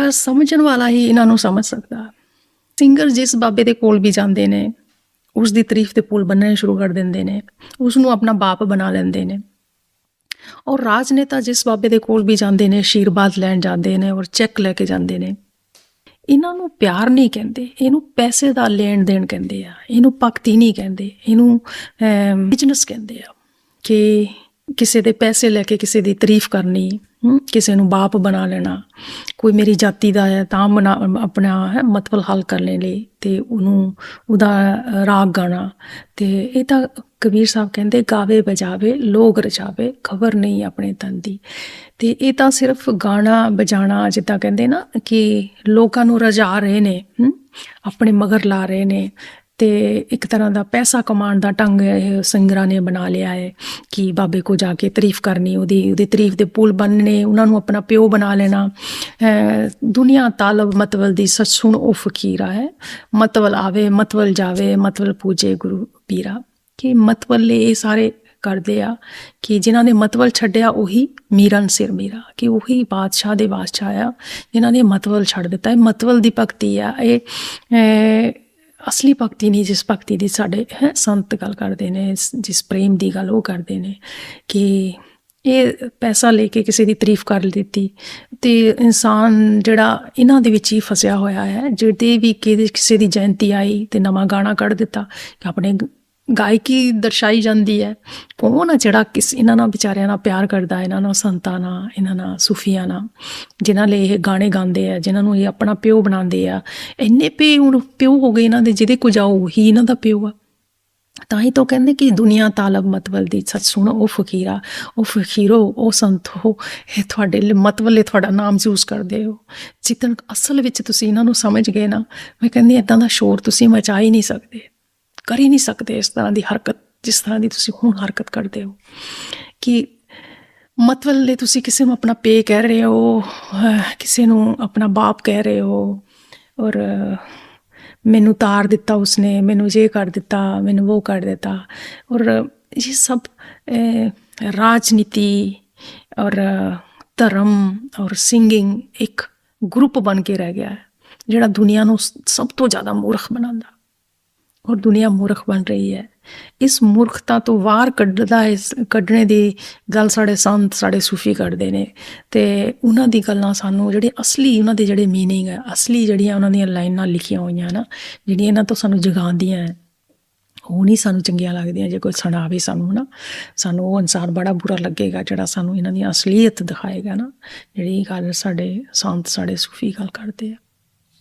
ਪਰ ਸਮਝਣ ਵਾਲਾ ਹੀ ਇਹਨਾਂ ਨੂੰ ਸਮਝ ਸਕਦਾ। ਸਿੰਗਰ ਜਿਸ ਬਾਬੇ ਦੇ ਕੋਲ ਵੀ ਜਾਂਦੇ ਨੇ ਉਸ ਦੀ ਤਾਰੀਫ ਤੇ ਪੁਲ ਬੰਨਣੇ ਸ਼ੁਰੂ ਕਰ ਦਿੰਦੇ ਨੇ ਉਸ ਨੂੰ ਆਪਣਾ ਬਾਪ ਬਣਾ ਲੈਂਦੇ ਨੇ। ਔਰ ਰਾਜਨੇਤਾ ਜਿਸ ਬਾਬੇ ਦੇ ਕੋਲ ਵੀ ਜਾਂਦੇ ਨੇ ਆਸ਼ੀਰਵਾਦ ਲੈਣ ਜਾਂਦੇ ਨੇ ਔਰ ਚੈੱਕ ਲੈ ਕੇ ਜਾਂਦੇ ਨੇ। ਇਹਨਾਂ ਨੂੰ ਪਿਆਰ ਨਹੀਂ ਕਹਿੰਦੇ, ਇਹਨੂੰ ਪੈਸੇ ਦਾ ਲੈਣ ਦੇਣ ਕਹਿੰਦੇ ਆ, ਇਹਨੂੰ ਭਗਤੀ ਨਹੀਂ ਕਹਿੰਦੇ, ਇਹਨੂੰ ਬਿਜ਼ਨਸ ਕਹਿੰਦੇ ਆ ਕਿ ਕਿਸੇ ਦੇ ਪੈਸੇ ਲੈ ਕੇ ਕਿਸੇ ਦੀ ਤਾਰੀਫ ਕਰਨੀ ਕਿਸੇ ਨੂੰ ਬਾਪ ਬਣਾ ਲੈਣਾ, ਕੋਈ ਮੇਰੀ ਜਾਤੀ ਦਾ ਹੈ ਤਾਂ ਬਣਾ ਆਪਣਾ ਹੈ ਮਤਲਬ ਹੱਲ ਕਰਨੇ ਲਈ ਤੇ ਉਹਨੂੰ ਉਹਦਾ ਰਾਗ ਗਾਣਾ। ਤੇ ਇਹ ਤਾਂ ਕਬੀਰ ਸਾਹਿਬ ਕਹਿੰਦੇ ਗਾਵੇ ਬਜਾਵੇ ਲੋਗ ਰਚਾਵੇ ਖਬਰ ਨਹੀਂ ਆਪਣੇ ਤਨ ਦੀ। ਤੇ ਇਹ ਤਾਂ ਸਿਰਫ ਗਾਣਾ ਬਜਾਣਾ ਜਿੱਦਾਂ ਕਹਿੰਦੇ ਨਾ ਕਿ ਲੋਕਾਂ ਨੂੰ ਰਜਾ ਰਹੇ ਨੇ ਆਪਣੇ ਮਗਰ ਲਾ ਰਹੇ ਨੇ ਤੇ ਇੱਕ ਤਰ੍ਹਾਂ ਦਾ ਪੈਸਾ ਕਮਾਉਣ ਦਾ ਢੰਗ ਇਹ ਸਿੰਗਰਾਂ ਨੇ ਬਣਾ ਲਿਆ ਹੈ ਕਿ ਬਾਬੇ ਕੋ ਜਾ ਕੇ ਤਾਰੀਫ ਕਰਨੀ, ਉਹਦੀ ਉਹਦੀ ਤਾਰੀਫ ਦੇ ਪੁੱਲ ਬੰਨਣੇ ਉਹਨਾਂ ਨੂੰ ਆਪਣਾ ਪਿਓ ਬਣਾ ਲੈਣਾ। ਅਹ ਦੁਨੀਆ ਤਾਲਬ ਮਤਵਲ ਦੀ ਸੱਚ ਸੁਣ ਉਹ ਫਕੀਰਾ ਹੈ। ਮਤਵਲ ਆਵੇ, ਮਤਵਲ ਜਾਵੇ, ਮਤਵਲ ਪੂਜੇ ਗੁਰੂ ਪੀਰਾ। ਕਿ ਮਤਵਲ ਇਹ ਸਾਰੇ ਕਰਦੇ ਆ ਕਿ ਜਿਨ੍ਹਾਂ ਨੇ ਮਤਵਲ ਛੱਡਿਆ, ਉਹੀ ਮੀਰਨ ਸਿਰ ਮੀਰਾ। ਕਿ ਉਹੀ ਬਾਦਸ਼ਾਹ ਦੇ ਬਾਦਸ਼ਾਹ ਆ ਜਿਨ੍ਹਾਂ ਨੇ ਮਤਵਲ ਛੱਡ ਦਿੱਤਾ। ਹੈ ਮਤਵਲ ਦੀ ਭਗਤੀ ਆ। ਇਹ ਅਸਲੀ ਭਗਤੀ ਨਹੀਂ, ਜਿਸ ਭਗਤੀ ਦੀ ਸਾਡੇ, ਹੈ, ਸੰਤ ਗੱਲ ਕਰਦੇ ਨੇ ਜਿਸ ਪ੍ਰੇਮ ਦੀ ਗੱਲ ਉਹ ਕਰਦੇ ਨੇ, ਕਿ ਇਹ ਪੈਸਾ ਲੈ ਕੇ ਕਿਸੇ ਦੀ ਤਾਰੀਫ ਕਰ ਦਿੱਤੀ ਤੇ ਇਨਸਾਨ ਜਿਹੜਾ ਇਹਨਾਂ ਦੇ ਵਿੱਚ ਹੀ ਫਸਿਆ ਹੋਇਆ ਹੈ, ਜਿਹਦੇ ਵੀ ਕਿਹਦੇ, ਕਿਸੇ ਦੀ ਜਯੰਤੀ ਆਈ ਤੇ ਨਵਾਂ ਗਾਣਾ ਕੱਢ ਦਿੱਤਾ ਕਿ ਆਪਣੇ ਗਾਇਕੀ ਦਰਸਾਈ ਜਾਂਦੀ ਹੈ। ਕੌਣ ਨਾ ਜਿਹੜਾ ਕਿਸ ਇਹਨਾਂ ਨਾਲ ਵਿਚਾਰਿਆਂ ਨਾਲ ਪਿਆਰ ਕਰਦਾ, ਇਹਨਾਂ ਨਾਲ ਸੰਤਾਂ ਨਾਲ, ਇਹਨਾਂ ਨਾਲ ਸੂਫੀਆਂ ਨਾਲ, ਜਿਨ੍ਹਾਂ ਲਈ ਇਹ ਗਾਣੇ ਗਾਉਂਦੇ ਆ, ਜਿਨ੍ਹਾਂ ਨੂੰ ਇਹ ਆਪਣਾ ਪਿਓ ਬਣਾਉਂਦੇ ਆ। ਇੰਨੇ ਪੇ ਹੁਣ ਪਿਓ ਹੋ ਗਏ ਇਹਨਾਂ ਦੇ, ਜਿਹਦੇ ਕੋ ਜਾਓ ਹੀ ਇਹਨਾਂ ਦਾ ਪਿਓ ਆ। ਤਾਂ ਹੀ ਤਾਂ ਕਹਿੰਦੇ ਕਿ ਦੁਨੀਆ ਤਾਲਬ ਮਤਵਲ ਦੀ, ਸੱਚ ਸੁਣੋ, ਉਹ ਫਕੀਰਾ, ਉਹ ਫਕੀਰੋ, ਉਹ ਸੰਤੋ ਇਹ ਤੁਹਾਡੇ ਲਈ ਮਤਵਲੇ ਤੁਹਾਡਾ ਨਾਮ ਯੂਜ਼ ਕਰਦੇ ਹੋ। ਜਿੱਦਣ ਅਸਲ ਵਿੱਚ ਤੁਸੀਂ ਇਹਨਾਂ ਨੂੰ ਸਮਝ ਗਏ ਨਾ, ਮੈਂ ਕਹਿੰਦੀ ਇਦਾਂ ਦਾ ਸ਼ੋਰ ਤੁਸੀਂ ਮਚਾ ਹੀ ਨਹੀਂ ਸਕਦੇ। ਕਰ ਹੀ ਨਹੀਂ ਸਕਦੇ ਇਸ ਤਰ੍ਹਾਂ ਦੀ ਹਰਕਤ, ਜਿਸ ਤਰ੍ਹਾਂ ਦੀ ਤੁਸੀਂ ਹੁਣ ਹਰਕਤ ਕਰਦੇ ਹੋ। ਕਿ ਮਤਵਲ ਲਈ ਤੁਸੀਂ ਕਿਸੇ ਨੂੰ ਆਪਣਾ ਪੇ ਕਹਿ ਰਹੇ ਹੋ ਕਿਸੇ ਨੂੰ ਆਪਣਾ ਬਾਪ ਕਹਿ ਰਹੇ ਹੋ, ਔਰ ਮੈਨੂੰ ਤਾਰ ਦਿੱਤਾ ਉਸਨੇ, ਮੈਨੂੰ ਇਹ ਕਰ ਦਿੱਤਾ, ਮੈਨੂੰ ਉਹ ਕਰ ਦਿੱਤਾ, ਔਰ ਇਹ ਸਭ ਰਾਜਨੀਤੀ ਔਰ ਧਰਮ ਔਰ ਸਿੰਗਿੰਗ ਇੱਕ ਗਰੁੱਪ ਬਣ ਕੇ ਰਹਿ ਗਿਆ ਹੈ, ਜਿਹੜਾ ਦੁਨੀਆ ਨੂੰ ਸਭ ਤੋਂ ਜ਼ਿਆਦਾ ਮੂਰਖ ਬਣਾਉਂਦਾ। ਔਰ ਦੁਨੀਆ ਮੂਰਖ ਬਣ ਰਹੀ ਹੈ ਇਸ ਮੂਰਖਤਾ ਤੋਂ ਬਾਹਰ ਕੱਢਦਾ ਇਸ ਕੱਢਣੇ ਦੀ ਗੱਲ ਸਾਡੇ ਸੰਤ ਸਾਡੇ ਸੂਫੀ ਕਰਦੇ ਨੇ ਤੇ ਉਹਨਾਂ ਦੀ ਗੱਲਾਂ ਸਾਨੂੰ ਜਿਹੜੇ ਅਸਲੀ ਉਹਨਾਂ ਦੇ ਜਿਹੜੇ मीनिंग ਹੈ ਅਸਲੀ ਜਿਹੜੀਆਂ ਉਹਨਾਂ ਦੀਆਂ ਲਾਈਨਾਂ ਲਿਖੀਆਂ ਹੋਈਆਂ ਨਾ ਜਿਹੜੀਆਂ ਇਹਨਾਂ ਤੋਂ ਸਾਨੂੰ ਜਗਾਉਂਦੀਆਂ ਹੈ ਉਹ ਨਹੀਂ ਸਾਨੂੰ ਚੰਗੀਆਂ ਲੱਗਦੀਆਂ ਜੇ ਕੋਈ ਸੁਣਾਵੇ ਸਾਨੂੰ ਨਾ ਸਾਨੂੰ ਉਹ ਇਨਸਾਨ ਬੜਾ ਬੁਰਾ ਲੱਗੇਗਾ ਜਿਹੜਾ ਸਾਨੂੰ ਇਹਨਾਂ ਦੀ ਅਸਲੀਅਤ ਦਿਖਾਏਗਾ ਨਾ ਜਿਹੜੀ ਗੱਲ ਸਾਡੇ ਸੰਤ ਸਾਡੇ ਸੂਫੀ ਗੱਲ ਕਰਦੇ ਆ